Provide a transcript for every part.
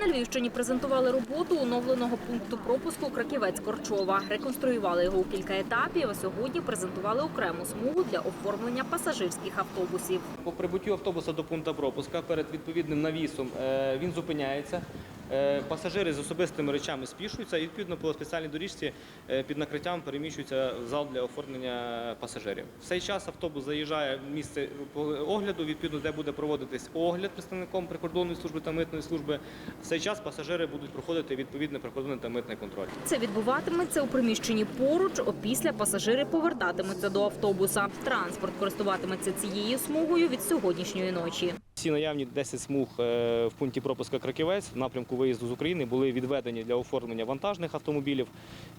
На Львівщині презентували роботу оновленого пункту пропуску Краківець-Корчова. Реконструювали його у кілька етапів, а сьогодні презентували окрему смугу для оформлення пасажирських автобусів. По прибуттю автобуса до пункту пропуска перед відповідним навісом е, він зупиняється. Е, Пасажири з особистими речами спішуються і відповідно по спеціальній доріжці е, під накриттям переміщуються в зал для оформлення пасажирів. В цей час автобус заїжджає в місце огляду, відповідно, де буде проводитись огляд представником прикордонної служби та митної служби. В цей час пасажири будуть проходити відповідний прикордонний та митний контроль. Це відбуватиметься у приміщенні поруч. Опісля пасажири повертатимуться до автобуса. Транспорт користуватиметься цією смугою від сьогоднішньої ночі. Всі наявні 10 смуг е, в пункті пропуска Краківець в напрямку виїзду з України були відведені для оформлення вантажних автомобілів.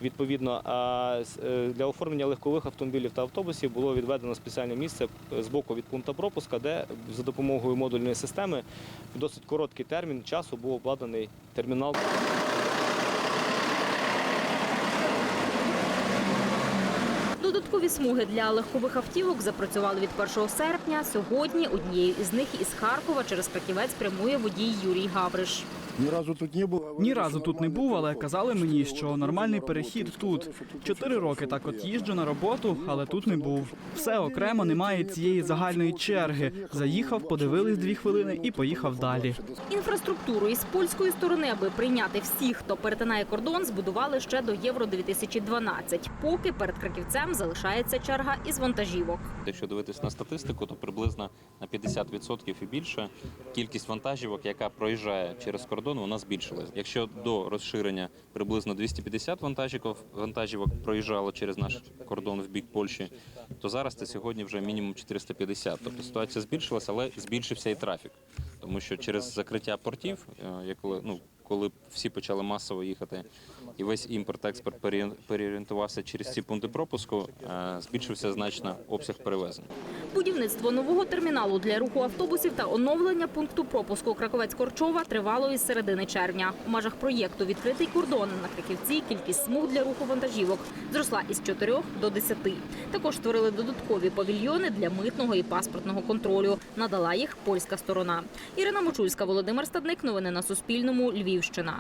Відповідно, а е, для оформлення легкових автомобілів та автобусів було відведено спеціальне місце з боку від пункту пропуска, де за допомогою модульної системи в досить короткий термін часу був обладнаний термінал. Додаткові смуги для легкових автівок запрацювали від 1 серпня. Сьогодні однією із них із Харкова через Краківець прямує водій Юрій Гавриш. Ні разу тут не був. Ні разу тут не був, але казали мені, що нормальний перехід тут. Чотири роки так от їжджу на роботу, але тут не був. Все окремо немає цієї загальної черги. Заїхав, подивились дві хвилини і поїхав далі. Інфраструктуру із польської сторони, аби прийняти всіх, хто перетинає кордон, збудували ще до Євро 2012. Поки перед Краківцем залишається черга із вантажівок. Якщо дивитись на статистику, то приблизно на 50% і більше кількість вантажівок, яка проїжджає через кордон, вона збільшилась. Якщо до розширення приблизно 250 вантажівок, вантажівок проїжджало через наш кордон в бік Польщі, то зараз це сьогодні вже мінімум 450. Тобто ситуація збільшилася, але збільшився і трафік, тому що через закриття портів, е, як ну коли всі почали масово їхати, і весь імпорт-експорт переорі- переорієнтувався через ці пункти пропуску, е, збільшився значно обсяг перевезень. Будівництво нового терміналу для руху автобусів та оновлення пункту пропуску Краковець-Корчова тривало із середини червня. У межах проєкту Відкритий кордон на Краківці кількість смуг для руху вантажівок зросла із 4 до 10. Також створили додаткові павільйони для митного і паспортного контролю. Надала їх польська сторона. Ірина Мочульська, Володимир Стадник. Новини на Суспільному. Львівщина.